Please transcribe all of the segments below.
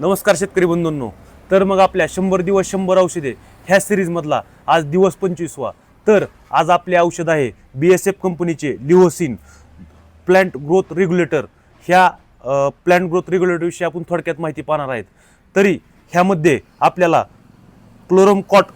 नमस्कार शेतकरी बंधूंनो. तर मग आपल्या शंभर दिवस शंभर औषधे ह्या सिरीजमधला आज दिवस पंचवीसवा. तर आज आपले औषध आहे बी एस एफ कंपनीचे लिओसिन प्लँट ग्रोथ रेग्युलेटर ह्या प्लँट ग्रोथ रेग्युलेटरविषयी आपण थोडक्यात माहिती पाहणार आहेत. तरी ह्यामध्ये आपल्याला क्लोरम कॉट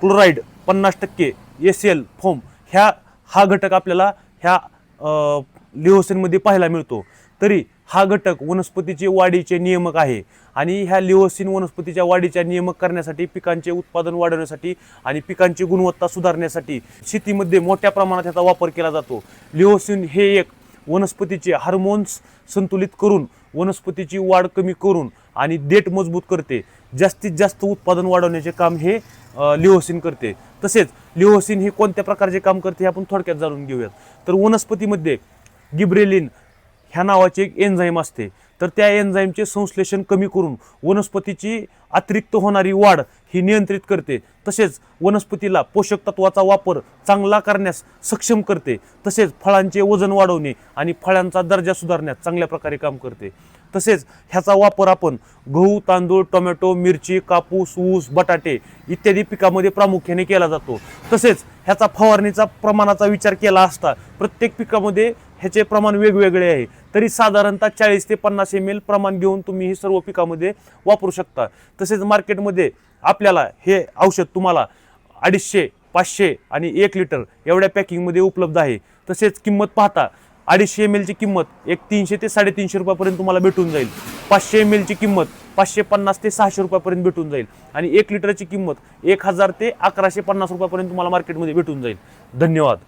क्लोराईड पन्नास टक्के एस एल फोम ह्या हा घटक आपल्याला ह्या अ, लिओसिनमध्ये पाहायला मिळतो. तरी हा घटक वनस्पतीचे वाढीचे नियमक आहे. आणि ह्या लिओसिन वनस्पतीच्या वाढीच्या नियमक करण्यासाठी पिकांचे उत्पादन वाढवण्यासाठी आणि पिकांची गुणवत्ता सुधारण्यासाठी शेतीमध्ये मोठ्या प्रमाणात याचा वापर केला जातो. लिओसिन हे एक वनस्पतीचे हार्मोन्स संतुलित करून वनस्पतीची वाढ कमी करून आणि देठ मजबूत करते. जास्तीत जास्त उत्पादन वाढवण्याचे काम हे लिओसिन करते. तसेच लिओसिन हे कोणत्या प्रकारचे काम करते हे आपण थोडक्यात जाणून घेऊयात. तर वनस्पतीमध्ये गिब्रेलिन ह्या नावाचे एक एन्झाईम असते. तर त्या एन्झाईमचे संश्लेषण कमी करून वनस्पतीची अतिरिक्त होणारी वाढ ही नियंत्रित करते. तसेच वनस्पतीला पोषक तत्वाचा वापर चांगला करण्यास सक्षम करते. तसेच फळांचे वजन वाढवणे आणि फळांचा दर्जा सुधारण्यास चांगल्या प्रकारे काम करते. तसेच ह्याचा वापर आपण गहू तांदूळ टोमॅटो मिरची कापूस ऊस बटाटे इत्यादी पिकामध्ये प्रामुख्याने केला जातो. तसेच ह्याचा फवारणीचा प्रमाणाचा विचार केला असता प्रत्येक पिकामध्ये ह्याचे प्रमाण वेगवेगळे आहे. तरी साधारणतः चाळीस ते पन्नास एम एल प्रमाण घेऊन तुम्ही हे सर्व पिकामध्ये वापरू शकता. तसेच मार्केटमध्ये आपल्याला हे औषध तुम्हाला अडीचशे पाचशे आणि एक लिटर एवढ्या पॅकिंगमध्ये उपलब्ध आहे. तसेच किंमत पाहता अडीचशे एम एलची किंमत एक तीनशे ते साडेतीनशे रुपयापर्यंत तुम्हाला भेटून जाईल. पाचशे एम एलची किंमत पाचशे पन्नास ते सहाशे रुपयापर्यंत भेटून जाईल. आणि एक लिटरची किंमत एक हजार ते अकराशे पन्नास रुपयापर्यंत तुम्हाला मार्केटमध्ये भेटून जाईल. धन्यवाद.